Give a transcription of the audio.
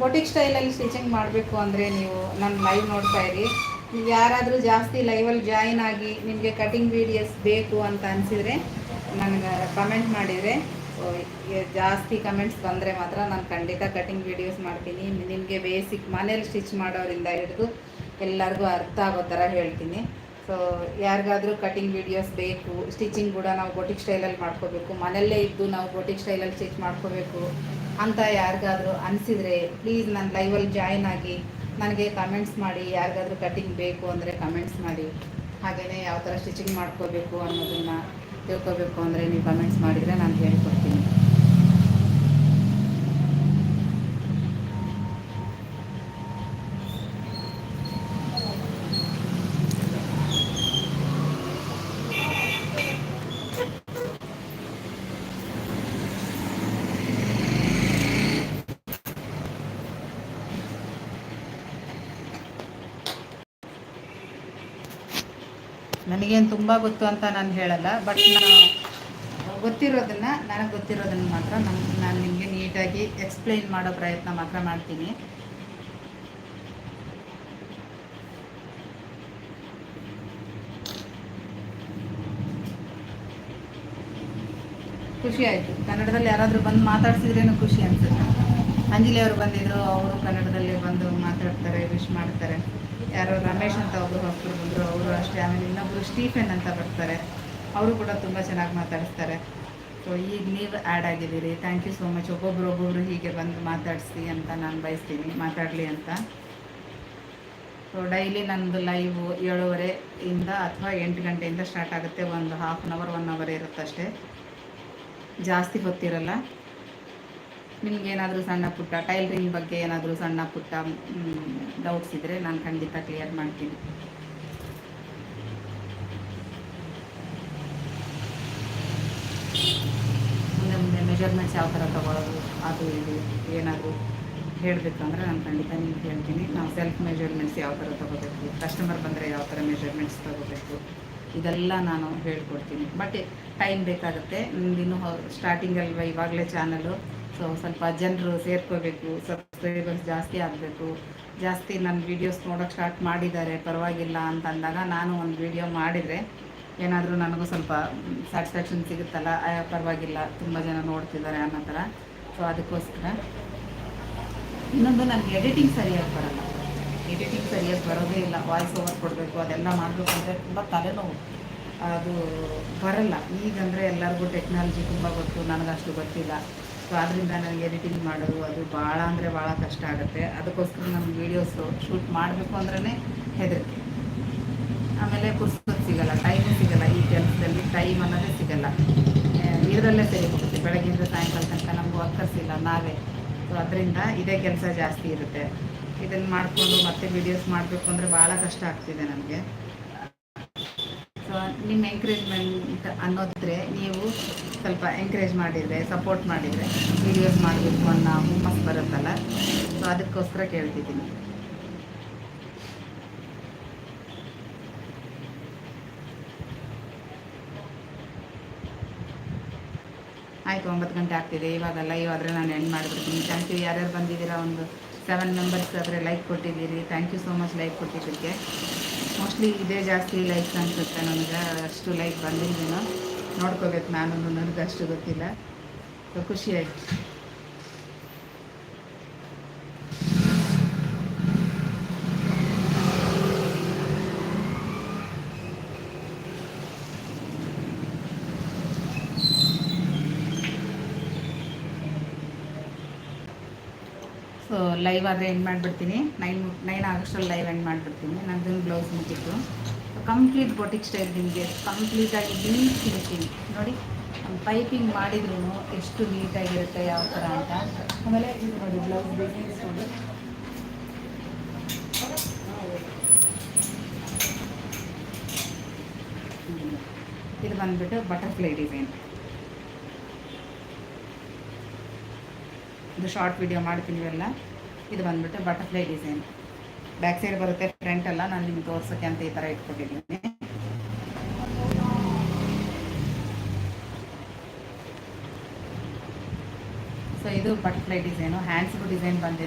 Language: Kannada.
ಬೊಟಿಕ್ ಸ್ಟೈಲಲ್ಲಿ ಸ್ಟಿಚಿಂಗ್ ಮಾಡಬೇಕು ಅಂದರೆ ನೀವು ನನ್ನ ಲೈವ್ ನೋಡ್ತಾ ಇರಿ. ನೀವು ಯಾರಾದರೂ ಜಾಸ್ತಿ ಲೈವಲ್ಲಿ ಜಾಯಿನ್ ಆಗಿ ನಿಮಗೆ ಕಟಿಂಗ್ ವೀಡಿಯೋಸ್ ಬೇಕು ಅಂತ ಅನಿಸಿದರೆ ನನಗೆ ಕಮೆಂಟ್ ಮಾಡಿದರೆ. ಜಾಸ್ತಿ ಕಮೆಂಟ್ಸ್ ಬಂದರೆ ಮಾತ್ರ ನಾನು ಖಂಡಿತ ಕಟಿಂಗ್ ವೀಡಿಯೋಸ್ ಮಾಡ್ತೀನಿ. ನಿಮಗೆ ಬೇಸಿಕ್ ಮನೇಲಿ ಸ್ಟಿಚ್ ಮಾಡೋರಿಂದ ಹಿಡಿದು ಎಲ್ಲರಿಗೂ ಅರ್ಥ ಆಗೋ ಥರ ಹೇಳ್ತೀನಿ. ಸೊ ಯಾರಿಗಾದರೂ ಕಟಿಂಗ್ ವೀಡಿಯೋಸ್ ಬೇಕು ಸ್ಟಿಚಿಂಗ್ ಕೂಡ ನಾವು ಬೊಟಿಕ್ ಸ್ಟೈಲಲ್ಲಿ ಮಾಡ್ಕೋಬೇಕು. ಮನೆಯಲ್ಲೇ ಇದ್ದು ನಾವು ಬೊಟಿಕ್ ಸ್ಟೈಲಲ್ಲಿ ಸ್ಟಿಚ್ ಮಾಡ್ಕೋಬೇಕು. ಅಂತ ಯಾರಿಗಾದರೂ ಅನಿಸಿದರೆ ಪ್ಲೀಸ್ ನನ್ನ ಲೈವಲ್ಲಿ ಜಾಯ್ನ್ ಆಗಿ ನನಗೆ ಕಮೆಂಟ್ಸ್ ಮಾಡಿ. ಯಾರಿಗಾದರೂ ಕಟಿಂಗ್ ಬೇಕು ಅಂದರೆ ಕಮೆಂಟ್ಸ್ ಮಾಡಿ. ಹಾಗೆಯೇ ಯಾವ ಥರ ಸ್ಟಿಚಿಂಗ್ ಮಾಡ್ಕೋಬೇಕು ಅನ್ನೋದನ್ನು ತಿಳ್ಕೋಬೇಕು ಅಂದರೆ ನೀವು ಕಮೆಂಟ್ಸ್ ಮಾಡಿದರೆ ನಾನು ಹೇಳ್ಕೊಡ್ತೀನಿ. ನನಗೇನು ತುಂಬ ಗೊತ್ತು ಅಂತ ನಾನು ಹೇಳಲ್ಲ ಬಟ್ ನಾನು ಗೊತ್ತಿರೋದನ್ನು, ನನಗೆ ಗೊತ್ತಿರೋದನ್ನ ಮಾತ್ರ ನಾನು ನಾನು ನಿಮಗೆ ನೀಟಾಗಿ ಎಕ್ಸ್ಪ್ಲೈನ್ ಮಾಡೋ ಪ್ರಯತ್ನ ಮಾತ್ರ ಮಾಡ್ತೀನಿ. ಖುಷಿ ಆಯಿತು. ಕನ್ನಡದಲ್ಲಿ ಯಾರಾದರೂ ಬಂದು ಮಾತಾಡ್ಸಿದ್ರೇನು ಖುಷಿ ಅನ್ಸುತ್ತೆ. ಅಂಜಲಿ ಅವರು ಬಂದಿದ್ರು, ಅವರು ಕನ್ನಡದಲ್ಲಿ ಬಂದು ಮಾತಾಡ್ತಾರೆ ವಿಶ್ ಮಾಡ್ತಾರೆ. ಯಾರೋ ರಮೇಶ್ ಅಂತ ಒಬ್ಬರು ಹೋಗ್ತಾರೆ ಅಷ್ಟೇ, ಆಮೇಲೆ ಇನ್ನೊಬ್ಬರು ಸ್ಟೀಫೆನ್ ಅಂತ ಬರ್ತಾರೆ. ಅವರು ಕೂಡ ತುಂಬ ಚೆನ್ನಾಗಿ ಮಾತಾಡಿಸ್ತಾರೆ. ಸೊ ಈಗ ನೀವು ಆ್ಯಡ್ ಆಗಿದ್ದೀರಿ. ಥ್ಯಾಂಕ್ ಯು ಸೋ ಮಚ್ ಒಬ್ಬೊಬ್ರು ಒಬ್ಬೊಬ್ರು ಹೀಗೆ ಬಂದು ಮಾತಾಡಿಸಿ ಅಂತ ನಾನು ಬಯಸ್ತೀನಿ. ಮಾತಾಡಲಿ ಅಂತ. ಸೊ ಡೈಲಿ ನನ್ನದು ಲೈವ್ ಏಳುವರೆ ಇಂದ ಅಥವಾ ಎಂಟು ಗಂಟೆಯಿಂದ ಸ್ಟಾರ್ಟ್ ಆಗುತ್ತೆ. ಒಂದು half an hour one hour ಇರುತ್ತಷ್ಟೇ ಜಾಸ್ತಿ ಗೊತ್ತಿರಲ್ಲ. ನಿಮಗೇನಾದರೂ ಸಣ್ಣ ಪುಟ್ಟ ಟೈಲರಿಂಗ್ ಬಗ್ಗೆ ಏನಾದರೂ ಸಣ್ಣ ಪುಟ್ಟ ಡೌಟ್ಸ್ ಇದ್ದರೆ ನಾನು ಖಂಡಿತ ಕ್ಲಿಯರ್ ಮಾಡ್ತೀನಿ. ಮೆಜರ್ಮೆಂಟ್ಸ್ ಯಾವ ಥರ ತೊಗೊಳೋದು, ಅದು ಇದು ಏನಾದರೂ ಹೇಳಬೇಕು ಅಂದರೆ ನಾನು ಖಂಡಿತ ನಿಮ್ಗೆ ಹೇಳ್ತೀನಿ. ನಾವು ಸೆಲ್ಫ್ ಮೆಜರ್ಮೆಂಟ್ಸ್ ಯಾವ ಥರ ತೊಗೋಬೇಕು ಕಸ್ಟಮರ್ ಬಂದರೆ ಯಾವ ಥರ ಮೆಜರ್ಮೆಂಟ್ಸ್ ತೊಗೋಬೇಕು, ಇದೆಲ್ಲ ನಾನು ಹೇಳ್ಕೊಡ್ತೀನಿ. ಬಟ್ ಟೈಮ್ ಬೇಕಾಗುತ್ತೆ. ನಿಮ್ದಿನ್ನೂ ಸ್ಟಾರ್ಟಿಂಗಲ್ವ ಇವಾಗಲೇ ಚಾನಲು ಸೊ ಸ್ವಲ್ಪ ಜನರು ಸೇರ್ಕೋಬೇಕು ಸಬ್ಸ್ಕ್ರೈಬರ್ಸ್ ಜಾಸ್ತಿ ಆಗಬೇಕು. ಜಾಸ್ತಿ ನನ್ನ ವೀಡಿಯೋಸ್ ನೋಡೋಕ್ಕೆ ಸ್ಟಾರ್ಟ್ ಮಾಡಿದ್ದಾರೆ, ಪರವಾಗಿಲ್ಲ ಅಂತಂದಾಗ ನಾನು ಒಂದು ವೀಡಿಯೋ ಮಾಡಿದರೆ ಏನಾದರೂ ನನಗೂ ಸ್ವಲ್ಪ ಸ್ಯಾಟಿಸ್ಫ್ಯಾಕ್ಷನ್ ಸಿಗುತ್ತಲ್ಲ ಪರವಾಗಿಲ್ಲ, ತುಂಬ ಜನ ನೋಡ್ತಿದ್ದಾರೆ ಅನ್ನೋ ಥರ. ಸೊ ಅದಕ್ಕೋಸ್ಕರ ಇನ್ನೊಂದು ನನಗೆ ಎಡಿಟಿಂಗ್ ಸರಿಯಾಗಿ ಬರಲ್ಲ. ಎಡಿಟಿಂಗ್ ಸರಿಯಾಗಿ ಬರೋದೇ ಇಲ್ಲ. ವಾಯ್ಸ್ ಓವರ್ ಕೊಡಬೇಕು, ಅದೆಲ್ಲ ಮಾಡಬೇಕು ಅಂದರೆ ತುಂಬ ತಲೆನೋವು. ಅದು ಬರಲ್ಲ. ಈಗಂದರೆ ಎಲ್ಲರಿಗೂ ಟೆಕ್ನಾಲಜಿ ತುಂಬ ಗೊತ್ತು, ನನಗಷ್ಟು ಗೊತ್ತಿಲ್ಲ. ಸೊ ಆದ್ದರಿಂದ ನನಗೆ ಎಡಿಟಿಂಗ್ ಮಾಡೋದು ಅದು ಭಾಳ ಅಂದರೆ ಭಾಳ ಕಷ್ಟ ಆಗುತ್ತೆ. ಅದಕ್ಕೋಸ್ಕರ ನಮ್ಮ ವೀಡಿಯೋಸು ಶೂಟ್ ಮಾಡಬೇಕು ಅಂದ್ರೇ ಹೆದರಿಕೆ. ಆಮೇಲೆ ಪುಸ್ತಕ ಸಿಗಲ್ಲ ಟೈಮು ಸಿಗಲ್ಲ, ಈ ಕೆಲಸದಲ್ಲಿ ಟೈಮ್ ಅನ್ನೋದೇ ಸಿಗಲ್ಲ. ಇದರಲ್ಲೇ ಸರಿ ಹೋಗುತ್ತೆ ಬೆಳಗ್ಗೆಯಿಂದ ಸಾಯಂಕಾಲ ತನಕ ನಮಗೂ ವರ್ಕರ್ಸ್ ಇಲ್ಲ ನಾವೇ. ಸೊ ಅದರಿಂದ ಇದೇ ಕೆಲಸ ಜಾಸ್ತಿ ಇರುತ್ತೆ. ಇದನ್ನು ಮಾಡಿಕೊಂಡು ಮತ್ತೆ ವಿಡಿಯೋಸ್ ಮಾಡಬೇಕು ಅಂದರೆ ಭಾಳ ಕಷ್ಟ ಆಗ್ತಿದೆ ನನಗೆ ಸೊ ನಿಮ್ಮ ಎಂಕರೇಜ್ಮೆಂಟ್ ಅನ್ನೋದ್ರೆ ನೀವು ಸ್ವಲ್ಪ ಎಂಕರೇಜ್ ಮಾಡಿದರೆ ಸಪೋರ್ಟ್ ಮಾಡಿದರೆ ವಿಡಿಯೋಸ್ ಮಾಡಬೇಕು ಅನ್ನೋ ಹುಮ್ಮಸ್ ಬರುತ್ತಲ್ಲ. ಸೊ ಅದಕ್ಕೋಸ್ಕರ ಕೇಳ್ತಿದ್ದೀನಿ. ಆಯಿತು, ಒಂಬತ್ತು ಗಂಟೆ ಆಗ್ತಿದೆ. ಇವಾಗ ಲೈವ್ ಆದರೆ ನಾನು ಎಂಡ್ ಮಾಡಿಬಿಡ್ತೀನಿ. ಥ್ಯಾಂಕ್ ಯು ಯಾರ್ಯಾರು ಬಂದಿದ್ದೀರಾ, ಒಂದು ಸೆವೆನ್ ಮೆಂಬರ್ಸ್ ಆದರೆ ಲೈಕ್ ಕೊಟ್ಟಿದ್ದೀರಿ. Thank you so much like ಕೊಟ್ಟಿದ್ದಕ್ಕೆ. ಮೋಸ್ಟ್ಲಿ ಇದೇ ಜಾಸ್ತಿ ಲೈಕ್ಸ್ ಅನಿಸುತ್ತೆ ನನಗೆ. ಅಷ್ಟು ಲೈಕ್ ಬಂದಿದ್ದೀನೋ ನೋಡ್ಕೋಬೇಕು ನಾನು ನನಗೆ ಅಷ್ಟು ಗೊತ್ತಿಲ್ಲ. ಸೊ ಖುಷಿ ಸೊ ಲೈವ್ ಆದರೆ ಎಂಡ್ ಮಾಡಿಬಿಡ್ತೀನಿ. ನೈನ್ ನೈನ್ ಆಗಸ್ಟಲ್ಲಿ ಲೈವ್ ಎಂಡ್ ಮಾಡಿಬಿಡ್ತೀನಿ. ನಂದು ಬ್ಲೌಸ್ ಮುಗಿತು. ಕಂಪ್ಲೀಟ್ ಬೊಟಿಕ್ ಸ್ಟೈಲ್ ನಿಮಗೆ ಕಂಪ್ಲೀಟಾಗಿ ನೀಟ್ ಫಿನಿಶಿಂಗ್ ನೋಡಿ ಪೈಪಿಂಗ್ ಮಾಡಿದ್ರು ಎಷ್ಟು ನೀಟಾಗಿರುತ್ತೆ ಯಾವ ಥರ ಅಂತ. ಆಮೇಲೆ ಇದು ಬ್ಲೌಸ್ ನೋಡಿ. ಇದು ಬಂದುಬಿಟ್ಟು ಬಟರ್ಫ್ಲೈ ಡಿಸೈನ್ ಇದು ಶಾರ್ಟ್ ವಿಡಿಯೋ ಮಾಡ್ತೀನಿ ಇವೆಲ್ಲ. ಇದು ಬಂದುಬಿಟ್ಟು ಬಟರ್ಫ್ಲೈ ಡಿಸೈನ್ ಬ್ಯಾಕ್ ಸೈಡ್ ಬರುತ್ತೆ ಫ್ರಂಟ್ ಎಲ್ಲ ನಾನು ನಿಮ್ಗೆ ತೋರ್ಸೋಕ್ಕೆ ಅಂತ ಈ ಥರ ಇಟ್ಕೊಂಡಿದ್ದೀನಿ. ಸೊ ಇದು ಬಟರ್ಫ್ಲೈ ಡಿಸೈನು ಹ್ಯಾಂಡ್ಸ್ಗೂ ಡಿಸೈನ್ ಬಂದಿದೆ.